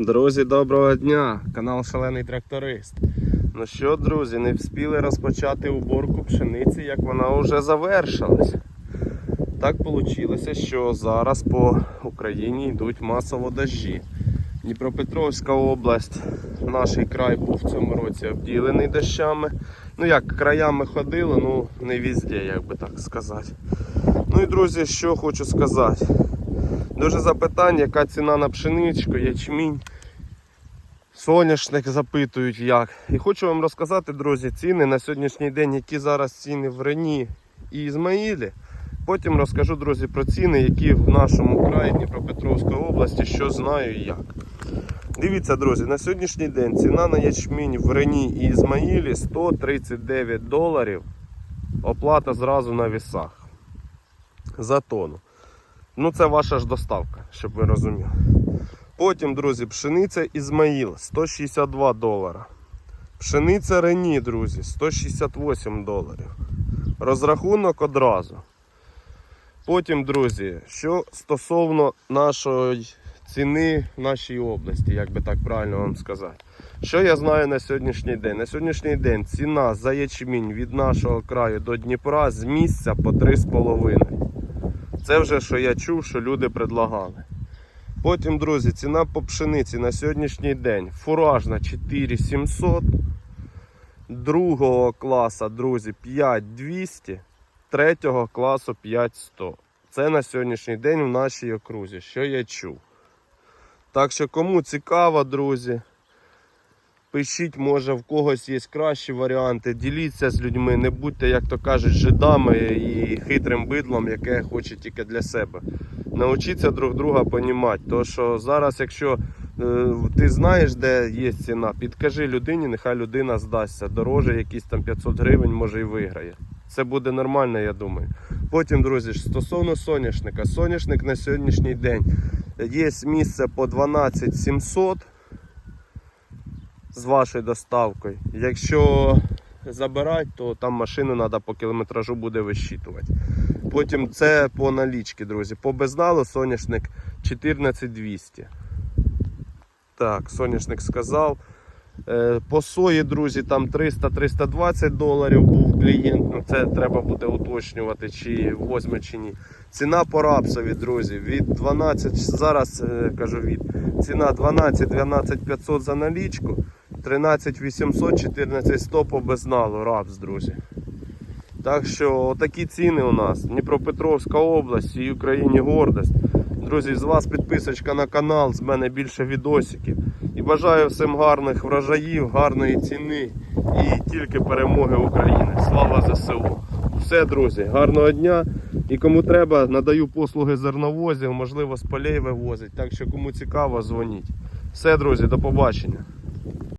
Друзі, доброго дня! Канал Шалений Тракторист. Ну що, друзі, не встигли розпочати уборку пшениці, як вона вже завершилась. Так вийшло, що зараз по Україні йдуть масово дощі. Дніпропетровська область, наш край був в цьому році обділений дощами. Ну як, краями ходили, ну не везде, як би так сказати. Ну і друзі, що хочу сказати. Дуже запитань, яка ціна на пшеничку, ячмінь, соняшник запитують як. І хочу вам розказати, друзі, ціни на сьогоднішній день, які зараз ціни в Рені і Ізмаїлі. Потім розкажу, друзі, про ціни, які в нашому краї Дніпропетровської області, що знаю і як. Дивіться, друзі, на сьогоднішній день ціна на ячмінь в Рені і Ізмаїлі 139 доларів. Оплата зразу на вісах за тонну. Ну, це ваша ж доставка, щоб ви розуміли. Потім, друзі, пшениця Ізмаїл 162 долара. Пшениця Рені, друзі, 168 доларів. Розрахунок одразу. Потім, друзі, що стосовно нашої ціни в нашій області, як би так правильно вам сказати. Що я знаю на сьогоднішній день? На сьогоднішній день ціна за ячмінь від нашого краю до Дніпра з місця по 3,5. Це вже що я чув, що люди предлагали. Потім, друзі, ціна по пшениці на сьогоднішній день фуражна 4700, другого класу, друзі, 5200, третього класу 5100. Це на сьогоднішній день в нашій окрузі, що я чув. Так що, кому цікаво, друзі, пишіть, може в когось є кращі варіанти. Діліться з людьми, не будьте, як то кажуть, жидами і хитрим бидлом, яке хоче тільки для себе. Научіться друг друга понімати. То що зараз, якщо е, ти знаєш, де є ціна, підкажи людині, нехай людина здасться. Дороже, якісь там 500 гривень, може і виграє. Це буде нормально, я думаю. Потім, друзі, стосовно соняшника, соняшник на сьогоднішній день є місце по 12 700 з вашою доставкою. Якщо забирати, то там машину треба по кілометражу буде вищитувати. Потім це по налічки, друзі. По безналу соняшник 14200. Так, соняшник сказав. Е, По сої, друзі, там 300-320 доларів був клієнт. Ну це треба буде уточнювати, чи возьме чи ні. Ціна по рапсові, друзі, від 12, зараз е, кажу від. Ціна 12-12 500 за налічку, 13 800, 14 100 по безналу рапс, друзі. Так що такі ціни у нас. Дніпропетровська область і Україні гордость. Друзі, з вас підписочка на канал, з мене більше відосиків. І бажаю всім гарних врожаїв, гарної ціни і тільки перемоги України. Слава ЗСУ! Все, друзі, гарного дня. І кому треба, надаю послуги зерновозів, можливо, з полей вивозить. Так що кому цікаво, дзвоніть. Все, друзі, до побачення.